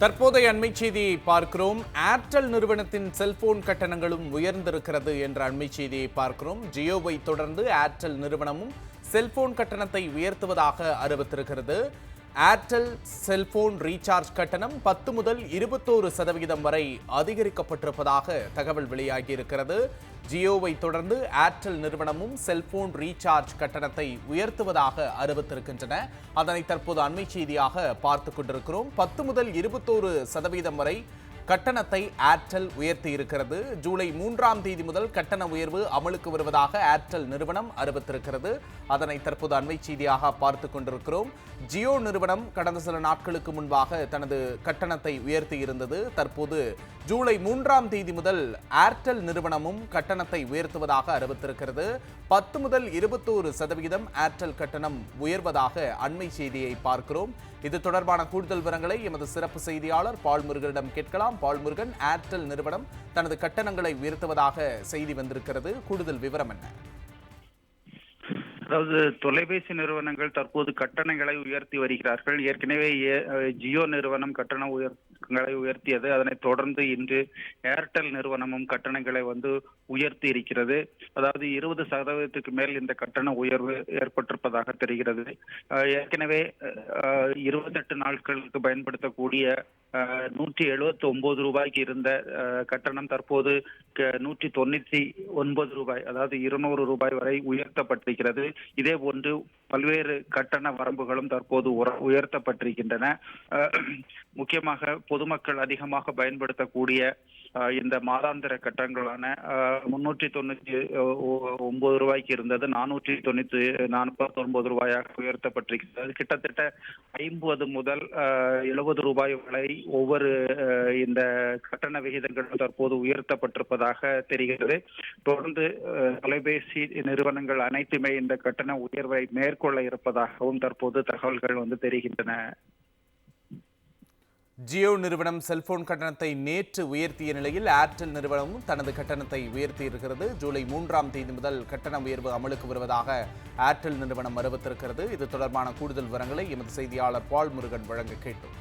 தற்போதைய அண்மை செய்தியை பார்க்கிறோம். ஏர்டெல் நிறுவனத்தின் செல்போன் கட்டணங்களும் உயர்ந்திருக்கிறது என்ற அண்மை செய்தியை பார்க்கிறோம். ஜியோவை தொடர்ந்து ஏர்டெல் நிறுவனமும் செல்போன் கட்டணத்தை உயர்த்துவதாக அறிவித்திருக்கிறது. ஏர்டெல் செல்போன் ரீசார்ஜ் கட்டணம் பத்து முதல் இருபத்தோரு சதவிகிதம் வரை அதிகரிக்கப்பட்டிருப்பதாக தகவல் வெளியாகியிருக்கிறது. ஜியோவை தொடர்ந்து ஏர்டெல் நிறுவனமும் செல்போன் ரீசார்ஜ் கட்டணத்தை உயர்த்துவதாக அறிவித்திருக்கின்றன. அதனை தற்போது அண்மை செய்தியாக பார்த்து கொண்டிருக்கிறோம். பத்து முதல் இருபத்தோரு சதவீதம் வரை கட்டணத்தை ஏர்டெல் உயர்த்தி இருக்கிறது. ஜூலை மூன்றாம் தேதி முதல் கட்டண உயர்வு அமலுக்கு வருவதாக ஏர்டெல் நிறுவனம் அறிவித்திருக்கிறது. அதனை தற்போது அண்மை செய்தியாக பார்த்து கொண்டிருக்கிறோம். ஜியோ நிறுவனம் கடந்த சில நாட்களுக்கு முன்பாக தனது கட்டணத்தை உயர்த்தி இருந்தது. தற்போது ஜூலை மூன்றாம் தேதி முதல் ஏர்டெல் நிறுவனமும் கட்டணத்தை உயர்த்துவதாக அறிவித்திருக்கிறது. பத்து முதல் இருபத்தோரு சதவிகிதம் ஏர்டெல் கட்டணம் உயர்வதாக அண்மை செய்தியை பார்க்கிறோம். இது தொடர்பான கூடுதல் விவரங்களை எமது சிறப்பு செய்தியாளர் பால் முருகனிடம் கேட்கலாம். பால் முருகன் ஏர்டெல் நிறுவனம் தனது கட்டணங்களை உயர்த்துவதாக செய்தி வந்திருக்கிறது. கூடுதல் விவரம் என்ன? அதாவது தொலைபேசி நிறுவனங்கள் தற்போது கட்டணங்களை உயர்த்தி வருகிறார்கள். ஏற்கனவே ஏ- ஜியோ நிறுவனம் கட்டண உயர்த்தங்களை உயர்த்தியது. அதனைத் தொடர்ந்து இன்று ஏர்டெல் நிறுவனமும் கட்டணங்களை வந்து உயர்த்தி இருக்கிறது. அதாவது இருபது சதவீதத்துக்கு மேல் இந்த கட்டண உயர்வு ஏற்பட்டிருப்பதாக தெரிகிறது. ஏற்கனவே இருபத்தெட்டு நாட்களுக்கு பயன்படுத்தக்கூடிய நூற்றி எழுபத்தி ஒன்பது ரூபாய்க்கு இருந்த கட்டணம் தற்போது க- நூற்றி தொண்ணூற்றி ஒன்பது ரூபாய் அதாவது இருநூறு ரூபாய் வரை உயர்த்தப்பட்டிருக்கிறது. இதே போன்று பல்வேறு கட்டண வரம்புகளும் தற்போது உர- உயர்த்தப்பட்டிருக்கின்றன. முக்கியமாக பொதுமக்கள் அதிகமாக பயன்படுத்தக்கூடிய இந்த மாதாந்திர கட்டணங்களான முன்னூற்றி தொண்ணூற்றி ஒன்பது ரூபாய்க்கு இருந்தது நானூற்றி தொண்ணூற்றி நாற்பத்தி ஒன்பது ரூபாயாக உயர்த்தப்பட்டிருக்கிறது. கிட்டத்தட்ட ஐம்பது முதல் எழுபது ரூபாய் வரை ஒவ்வொரு இந்த கட்டண விகிதங்கள் தற்போது உயர்த்தப்பட்டிருப்பதாக தெரிகிறது. தொடர்ந்து தொலைபேசி நிறுவனங்கள் அனைத்துமே இந்த கட்டண உயர்வை மேற் மேற்கொள்ள இருப்பதாகவும் தற்போது தகவல்கள் வந்து தெரிகின்றன. ஜியோ நிறுவனம் செல்போன் கட்டணத்தை நேற்று உயர்த்திய நிலையில் ஏர்டெல் நிறுவனமும் தனது கட்டணத்தை உயர்த்தி இருக்கிறது. ஜூலை மூன்றாம் தேதி முதல் கட்டண உயர்வு அமலுக்கு வருவதாக ஏர்டெல் நிறுவனம் அறிவித்திருக்கிறது. இது தொடர்பான கூடுதல் விவரங்களை எமது செய்தியாளர் பால் முருகன் வழங்க கேட்டோம்.